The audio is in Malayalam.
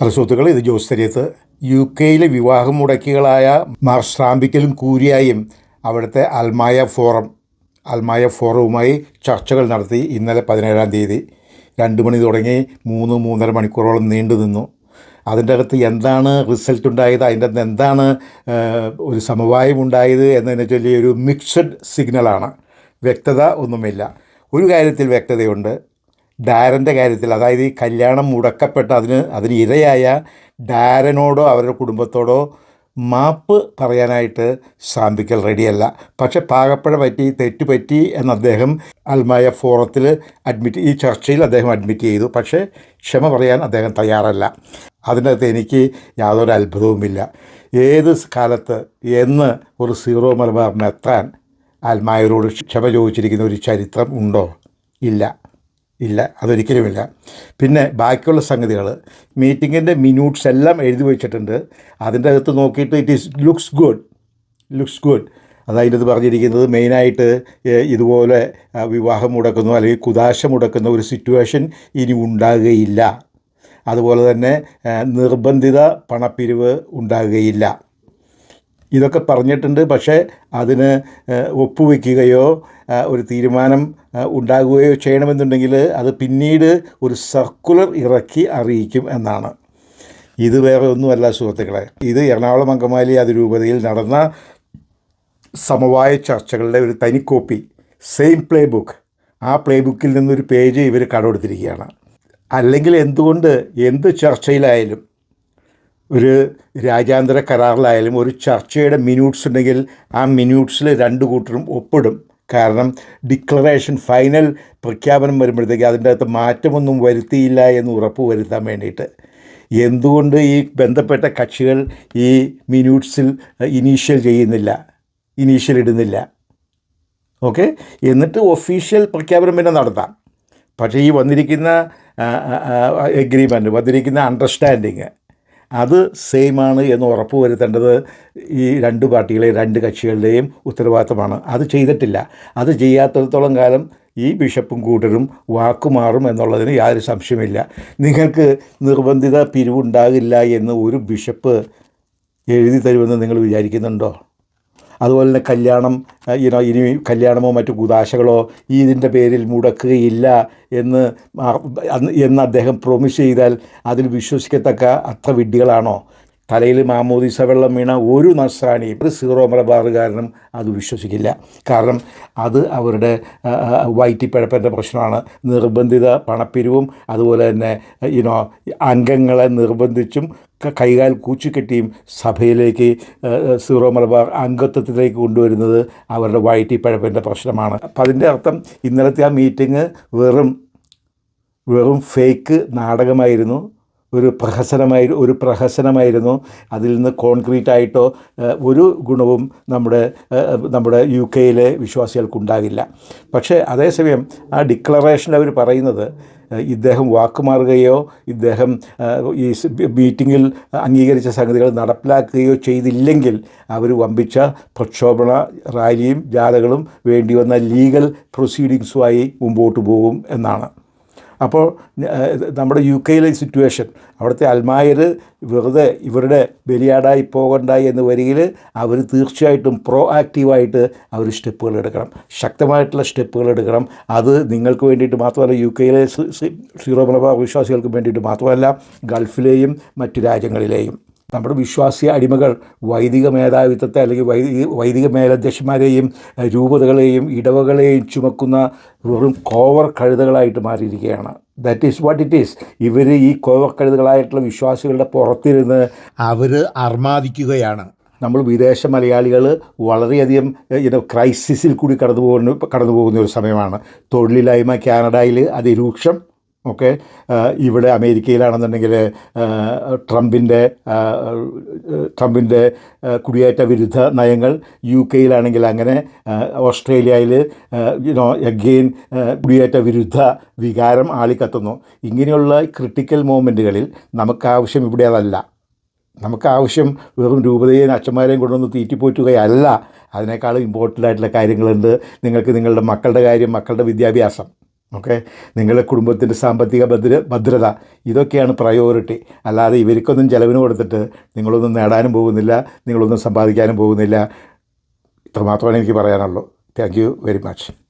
ഹലോ സുഹൃത്തുക്കളെ ഇത് ജോസ് തെരിയത്ത്. യു കെയിലെ വിവാഹം മുടക്കികളായ മാർ ശ്രാമ്പിക്കലും കൂരിയായും അവിടുത്തെ അൽമായ ഫോറം അൽമായ ഫോറവുമായി ചർച്ചകൾ നടത്തി ഇന്നലെ പതിനേഴാം തീയതി. രണ്ട് മണി തുടങ്ങി മൂന്ന് മൂന്നര മണിക്കൂറോളം നീണ്ടു നിന്നു. അതിന്റെ അകത്ത് എന്താണ് റിസൾട്ട് ഉണ്ടായത് അതിന്റെ അകത്ത് എന്താണ് ഒരു സമവായം ഉണ്ടായത് എന്നതിനെ ചൊല്ലി ഒരു മിക്സഡ് സിഗ്നലാണ്. വ്യക്തത ഒന്നുമില്ല. ഒരു കാര്യത്തിൽ വ്യക്തതയുണ്ട്. ഡാരന്റെ കാര്യത്തിൽ അതായത് ഈ കല്യാണം മുടക്കപ്പെട്ട അതിന് അതിന് ഇരയായ ഡാരനോടോ അവരുടെ കുടുംബത്തോടോ മാപ്പ് പറയാനായിട്ട് സാമ്പിക്കൽ റെഡിയല്ല. പക്ഷെ പാകപ്പഴ പറ്റി തെറ്റ് പറ്റി എന്ന് അദ്ദേഹം അൽമായ ഫോറത്തിൽ അഡ്മിറ്റ് ഈ ചർച്ചയിൽ അദ്ദേഹം അഡ്മിറ്റ് ചെയ്തു. പക്ഷേ ക്ഷമ പറയാൻ അദ്ദേഹം തയ്യാറല്ല. അതിനകത്ത് എനിക്ക് യാതൊരു അത്ഭുതവുമില്ല. ഏത് കാലത്ത് എന്ന് ഒരു സീറോ മലബാറിനെത്താൻ അൽമായരോട് ക്ഷമ ചോദിച്ചിരിക്കുന്ന ഒരു ചരിത്രം ഉണ്ടോ? ഇല്ല. ഇല്ല അതൊരിക്കലുമില്ല പിന്നെ ബാക്കിയുള്ള സംഗതികൾ മീറ്റിങ്ങിന്റെ മിനൂട്ട്സ് എല്ലാം എഴുതി വെച്ചിട്ടുണ്ട്. അതിന്റെ അകത്ത് നോക്കിയിട്ട് it is looks good looks good അതതിന്റെ അത് പറഞ്ഞിരിക്കുന്നത് മെയിനായിട്ട് ഇതുപോലെ വിവാഹം മുടക്കുന്നു അല്ലെങ്കിൽ കുതാശ മുടക്കുന്ന ഒരു സിറ്റുവേഷൻ ഇനി ഉണ്ടാകുകയില്ല. അതുപോലെ തന്നെ നിർബന്ധിത പണപ്പിരിവ് ഉണ്ടാകുകയില്ല. ഇതൊക്കെ പറഞ്ഞിട്ടുണ്ട്. പക്ഷേ അതിന് ഒപ്പുവെക്കുകയോ ഒരു തീരുമാനം ഉണ്ടാകുകയോ ചെയ്യണമെന്നുണ്ടെങ്കിൽ അത് പിന്നീട് ഒരു സർക്കുലർ ഇറക്കി അറിയിക്കും എന്നാണ്. ഇത് വേറെ ഒന്നുമല്ല സുഹൃത്തുക്കളെ. ഇത് എറണാകുളം അങ്കമാലി അതിരൂപതയിൽ നടന്ന സമവായ ചർച്ചകളുടെ ഒരു തനിക്കോപ്പി സെയിം പ്ലേ ബുക്ക് ആ പ്ലേ ബുക്കിൽ നിന്നൊരു പേജ് ഇവർ കടമെടുത്തിരിക്കുകയാണ്. അല്ലെങ്കിൽ എന്തുകൊണ്ട് എന്ത് ചർച്ചയിലായാലും ഒരു രാജ്യാന്തര കരാറിലായാലും ഒരു ചർച്ചയുടെ മിനിറ്റ്സ് ഉണ്ടെങ്കിൽ ആ മിനിറ്റ്സിൽ രണ്ട് കൂട്ടരും ഒപ്പിടും. കാരണം ഡിക്ലറേഷൻ ഫൈനൽ പ്രഖ്യാപനം വരുമ്പോഴത്തേക്ക് അതിന്റെ അകത്ത് മാറ്റമൊന്നും വരുത്തിയില്ല എന്ന് ഉറപ്പ് വരുത്താൻ വേണ്ടിയിട്ട്. എന്തുകൊണ്ട് ഈ ബന്ധപ്പെട്ട കക്ഷികൾ ഈ മിനിറ്റ്സിൽ ഇനീഷ്യൽ ചെയ്യുന്നില്ല ഇനീഷ്യൽ ഇടുന്നില്ല? ഓക്കെ? എന്നിട്ട് ഒഫീഷ്യൽ പ്രഖ്യാപനം പിന്നെ നടത്താം. പക്ഷേ ഈ വന്നിരിക്കുന്ന എഗ്രിമെന്റ് വന്നിരിക്കുന്ന അണ്ടർസ്റ്റാൻഡിങ് അത് സെയിമാണ് എന്ന് ഉറപ്പ് വരുത്തേണ്ടത് ഈ രണ്ട് പാർട്ടികളെയും രണ്ട് കക്ഷികളുടെയും ഉത്തരവാദിത്തമാണ്. അത് ചെയ്തിട്ടില്ല. അത് ചെയ്യാത്തിടത്തോളം കാലം ഈ ബിഷപ്പും കൂട്ടരും വാക്കുമാറും എന്നുള്ളതിന് യാതൊരു സംശയമില്ല നിങ്ങൾക്ക് നിർബന്ധിത പിരിവുണ്ടാകില്ല എന്ന് ഒരു ബിഷപ്പ് എഴുതി തരുമെന്ന് നിങ്ങൾ വിചാരിക്കുന്നുണ്ടോ? അതുപോലെ തന്നെ കല്യാണം ഇനോ ഇനി കല്യാണമോ മറ്റു കുതാശകളോ ഇതിന്റെ പേരിൽ മുടക്കുകയില്ല എന്ന് എന്ന് അദ്ദേഹം പ്രോമിസ് ചെയ്താൽ അതിൽ വിശ്വസിക്കത്തക്ക അത്ര വിഡ്ഢികളാണോ? തലയിൽ മാമോദിസ വെള്ളം വീണ ഒരു നസ്രാണിയും ഒരു സീറോ മലബാറുകാരനും അത് വിശ്വസിക്കില്ല. കാരണം അത് അവരുടെ വയറ്റിപ്പഴപ്പന്റെ പ്രശ്നമാണ്. നിർബന്ധിത പണപ്പിരിവും അതുപോലെ തന്നെ ഇനോ അംഗങ്ങളെ നിർബന്ധിച്ചും കൈകാൽ കൂച്ചിക്കെട്ടിയും സഭയിലേക്ക് സീറോ മലബാർ അംഗത്വത്തിലേക്ക് കൊണ്ടുവരുന്നത് അവരുടെ വയറ്റിപ്പഴപ്പിന്റെ പ്രശ്നമാണ്. അപ്പം അതിന്റെ അർത്ഥം ഇന്നലത്തെ ആ മീറ്റിംഗ് വെറും വെറും ഫേക്ക് നാടകമായിരുന്നു. ഒരു പ്രഹസനമായി ഒരു പ്രഹസനമായിരുന്നു. അതിൽ നിന്ന് കോൺക്രീറ്റ് ആയിട്ടോ ഒരു ഗുണവും നമ്മുടെ നമ്മുടെ യു കെയിലെ വിശ്വാസികൾക്കുണ്ടാകില്ല. പക്ഷേ അതേസമയം ആ ഡിക്ലറേഷൻ അവർ പറയുന്നത് ഇദ്ദേഹം വാക്കുമാറുകയോ ഇദ്ദേഹം ഈ മീറ്റിങ്ങിൽ അംഗീകരിച്ച സംഗതികൾ നടപ്പിലാക്കുകയോ ചെയ്തില്ലെങ്കിൽ അവർ വമ്പിച്ച പ്രക്ഷോഭണ റാലിയും ജാഥകളും വേണ്ടി വന്ന ലീഗൽ പ്രൊസീഡിങ്സുമായി മുമ്പോട്ട് പോകും എന്നാണ്. അപ്പോൾ നമ്മുടെ യു കെയിലെ സിറ്റുവേഷൻ അവിടുത്തെ അൽമായർ വെറുതെ ഇവരുടെ ബലിയാടായി പോകണ്ടായി എന്ന് വരികിൽ അവർ തീർച്ചയായിട്ടും പ്രോ ആക്റ്റീവായിട്ട് അവർ സ്റ്റെപ്പുകൾ എടുക്കണം. ശക്തമായിട്ടുള്ള സ്റ്റെപ്പുകൾ എടുക്കണം. അത് നിങ്ങൾക്ക് വേണ്ടിയിട്ട് മാത്രമല്ല യു കെയിലെ സീറോ മലബാർ വിശ്വാസികൾക്ക് വേണ്ടിയിട്ട് മാത്രമല്ല ഗൾഫിലെയും മറ്റു രാജ്യങ്ങളിലെയും. നമ്മുടെ വിശ്വാസി അടിമകൾ വൈദിക മേധാവിത്വത്തെ അല്ലെങ്കിൽ വൈദിക വൈദിക മേലധ്യക്ഷന്മാരെയും രൂപതകളെയും ഇടവകളെയും ചുമക്കുന്ന വെറും കോവർ കഴുതകളായിട്ട് മാറിയിരിക്കുകയാണ്. That is what it is ഇവർ ഈ കോവർ കഴുതകളായിട്ടുള്ള വിശ്വാസികളുടെ പുറത്തിരുന്ന് അവർ അർമാദിക്കുകയാണ്. നമ്മൾ വിദേശ മലയാളികൾ വളരെയധികം ഇനോ ക്രൈസിസിൽ കൂടി കടന്നു പോകുന്ന കടന്നു പോകുന്ന ഒരു സമയമാണ്. തൊഴിലില്ലായ്മ കാനഡയിൽ അതിരൂക്ഷം ഓക്കെ? ഇവിടെ അമേരിക്കയിലാണെന്നുണ്ടെങ്കിൽ ട്രംപിന്റെ ട്രംപിന്റെ കുടിയേറ്റ വിരുദ്ധ നയങ്ങൾ യു കെയിലാണെങ്കിൽ അങ്ങനെ ഓസ്ട്രേലിയയിൽ എഗെയിൻ കുടിയേറ്റ വിരുദ്ധ വികാരം ആളിക്കത്തുന്നു. ഇങ്ങനെയുള്ള ക്രിട്ടിക്കൽ മൂമെന്റുകളിൽ നമുക്കാവശ്യം ഇവിടെ അതല്ല. നമുക്ക് ആവശ്യം വെറും രൂപതയെയും അച്ഛന്മാരെയും കൊണ്ടുവന്ന് തീറ്റിപ്പോറ്റുകയല്ല. അതിനേക്കാളും ഇമ്പോർട്ടന്റ് ആയിട്ടുള്ള കാര്യങ്ങളുണ്ട്. നിങ്ങൾക്ക് നിങ്ങളുടെ മക്കളുടെ കാര്യം മക്കളുടെ വിദ്യാഭ്യാസം. ഓക്കെ? നിങ്ങളുടെ കുടുംബത്തിന്റെ സാമ്പത്തിക ഭദ്ര ഭദ്രത ഇതൊക്കെയാണ് പ്രയോറിറ്റി അല്ലാതെ ഇവർക്കൊന്നും ചിലവിന് കൊടുത്തിട്ട് നിങ്ങളൊന്നും നേടാനും പോകുന്നില്ല നിങ്ങളൊന്നും സമ്പാദിക്കാനും പോകുന്നില്ല. ഇത്രമാത്രമാണ് എനിക്ക് പറയാനുള്ളൂ. Thank you very much